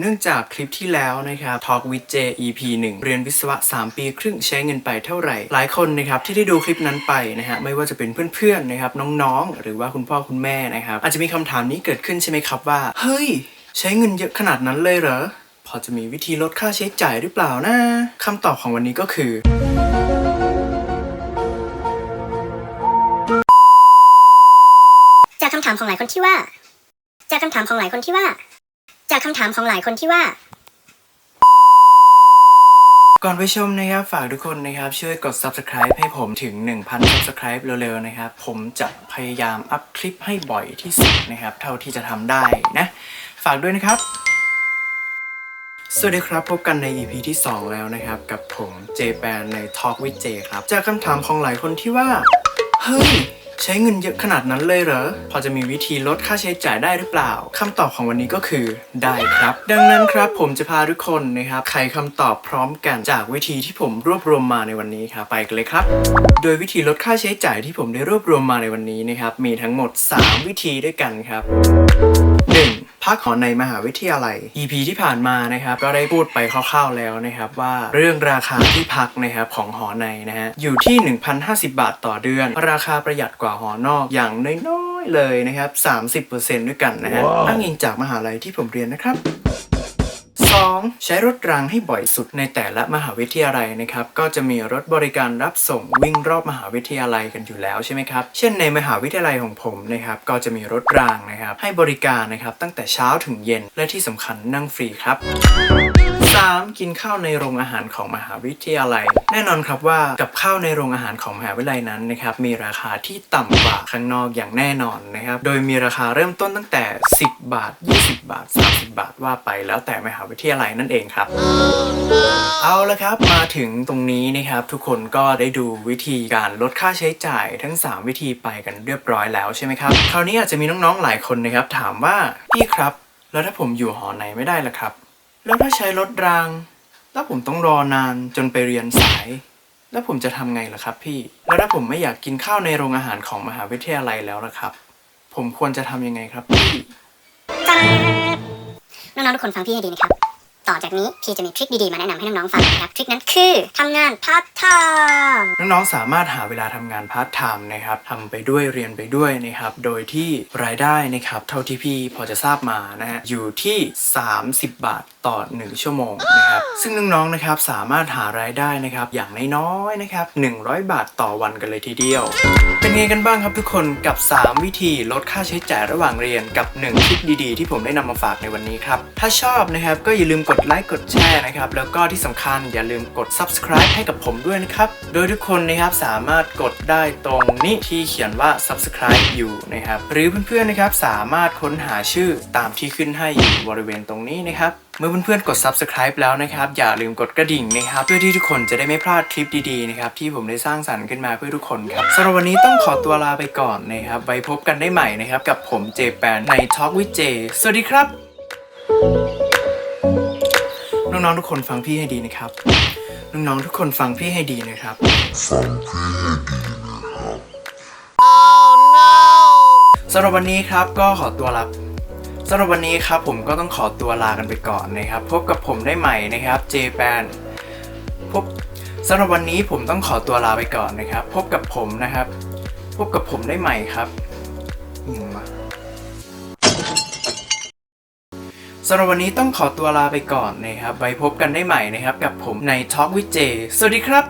เนื่องจากคลิปที่แล้วนะครับ Talk with J EP 1 เรียนวิศวะ 3 ปีครึ่งใช้เงินไปเท่าไหร่ หลายคนนะครับที่ได้ดูคลิปนั้นไปนะฮะไม่ว่าจะเป็นเพื่อนๆนะครับน้องๆ หรือว่าคุณพ่อคุณแม่นะครับอาจจะมีคำถามนี้เกิดขึ้นใช่ไหมครับว่า เฮ้ย ใช้เงินเยอะขนาดนั้นเลยเหรอ พอจะมีวิธีลดค่าใช้จ่ายหรือเปล่านะคำตอบของวันนี้ก็คือจากคำถามของหลายคนที่ว่า จากคำถามของหลายคนที่ว่า จากคำถามของหลายคนที่ว่า ก่อนไปชมนะครับ ฝากทุกคนนะครับ ช่วยกด subscribe ให้ผมถึง 1,000 subscribe เร็วๆนะครับ ผมจะพยายามอัพคลิปให้บ่อยที่สุดนะครับ เท่าที่จะทำได้นะ ฝากด้วยนะครับสวัสดีครับ พบกันใน EP ที่ 2 แล้วนะครับ กับผมเจแปนใน Talk with J ครับ จากคำถามของหลายคนที่ว่า เฮ้ย ใช้เงินเยอะขนาดนั้นเลยเหรอ พอจะมีวิธีลดค่าใช้จ่ายได้หรือเปล่าคำตอบของวันนี้ก็คือได้ครับ ดังนั้นครับผมจะพาทุกคนนะครับไขคำตอบพร้อมกันจากวิธีที่ผมรวบรวมมาในวันนี้ครับไปกันเลยครับ โดยวิธีลดค่าใช้จ่ายที่ผมได้รวบรวมมาในวันนี้นะครับมีทั้งหมด 3 วิธีด้วยกันครับ 1. พักหอในมหาวิทยาลัย EP ที่ผ่านมานะครับก็ได้พูดไปคร่าวๆแล้วนะครับว่าเรื่องราคาที่พักนะครับของหอในนะฮะอยู่ที่ 1,050 บาทต่อเดือน ราคาประหยัดกว่าหอนอกอย่างน้อยๆเลยนะครับ 30%ด้วยกันนะฮะอ้างอิงจากมหาลัยที่ผมเรียนนะครับ 2. ใช้รถรางให้บ่อยสุดในแต่ละมหาวิทยาลัยนะครับ ก็จะมีรถบริการรับส่งวิ่งรอบมหาวิทยาลัยกันอยู่แล้วใช่ไหมครับ เช่นในมหาวิทยาลัยของผมนะครับก็จะมีรถรางนะครับให้บริการนะครับตั้งแต่เช้าถึงเย็นและที่สำคัญนั่งฟรีครับ 3. กินข้าวในโรงอาหารของมหาวิทยาลัย แน่นอนครับว่ากับข้าวในโรงอาหารของมหาวิทยาลัยนั้นนะครับมีราคาที่ต่ำกว่าข้างนอกอย่างแน่นอนนะครับโดยมีราคาเริ่มต้นตั้งแต่ 10 บาท 20 บาท 30 บาทว่าไป แล้วแต่มหาวิทยาลัยนั่นเองครับ เอาละครับมาถึงตรงนี้นะครับทุกคนก็ได้ดูวิธีการลดค่าใช้จ่ายทั้ง 3 วิธีไปกันเรียบร้อยแล้วใช่ไหมครับคราวนี้อาจจะมีน้องๆหลายคนนะครับถามว่าพี่ครับ แล้วถ้าผมอยู่หอในไม่ได้ล่ะครับ แล้วถ้าใช้รถราง แล้วผมต้องรอนานจนไปเรียนสาย แล้วผมจะทำไงล่ะครับพี่ แล้วถ้าผมไม่อยากกินข้าวในโรงอาหารของมหาวิทยาลัยแล้วล่ะครับ ผมควรจะทำยังไงครับพี่น้องๆทุกคนฟังพี่ให้ดีนะครับ ต่อจากนี้พี่จะมีทริคดีๆมาแนะนำให้น้องๆฟังนะครับ ทริคนั้นคือทำงานพาร์ทไทม์น้องๆสามารถหาเวลาทำงานพาร์ทไทม์นะครับทำไปด้วยเรียนไปด้วยนะครับ โดยที่รายได้นะครับ เท่าที่พี่พอจะทราบมานะฮะอยู่ที่ 30 บาท ต่อ 1 ชั่วโมงนะครับ ซึ่งน้องๆนะครับสามารถหารายได้นะครับอย่างน้อยๆนะครับ100 บาทต่อวันกันเลยทีเดียว เป็นไงกันบ้างครับทุกคนกับ 3 วิธีลดค่าใช้จ่ายระหว่างเรียนกับ1คลิปดีๆ ที่ผมได้นำมาฝากในวันนี้ครับ ถ้าชอบนะครับก็อย่าลืมกดไลค์กดแชร์นะครับแล้วก็ที่สำคัญอย่าลืมกด subscribe ให้กับผมด้วยนะครับโดยทุกคนนะครับสามารถกดได้ตรงนี้ที่เขียนว่า subscribe อยู่นะครับหรือเพื่อนๆนะครับสามารถค้นหาชื่อตามที่ขึ้นให้อยู่บริเวณตรงนี้นะครับ เมื่อเพื่อนๆกด subscribe แล้วนะครับ อย่าลืมกดกระดิ่งนะครับ เพื่อที่ทุกคนจะได้ไม่พลาดคลิปดีๆนะครับที่ผมได้สร้างสรรค์ขึ้นมาเพื่อทุกคนครับสำหรับวันนี้ต้องขอตัวลาไปก่อนนะครับไว้พบกันได้ใหม่นะครับกับผมเจแปนใน Talk with J สวัสดีครับ น้องๆทุกคนฟังพี่ให้ดีนะครับ น้องๆทุกคนฟังพี่ให้ดีนะครับ สำหรับวันนี้ครับก็ขอตัวลา สำหรับวันนี้ครับผมก็ต้องขอตัวลากันไปก่อนนะครับ พบกับผมได้ใหม่นะครับเจแปนพบสำหรับวันนี้ผมต้องขอตัวลาไปก่อนนะครับ พบกับผมนะครับ พบกับผมได้ใหม่ครับอืมสำหรับวันนี้ต้องขอตัวลาไปก่อนนะครับไว้พบกันได้ใหม่นะครับ กับผมใน Talk with J สวัสดีครับ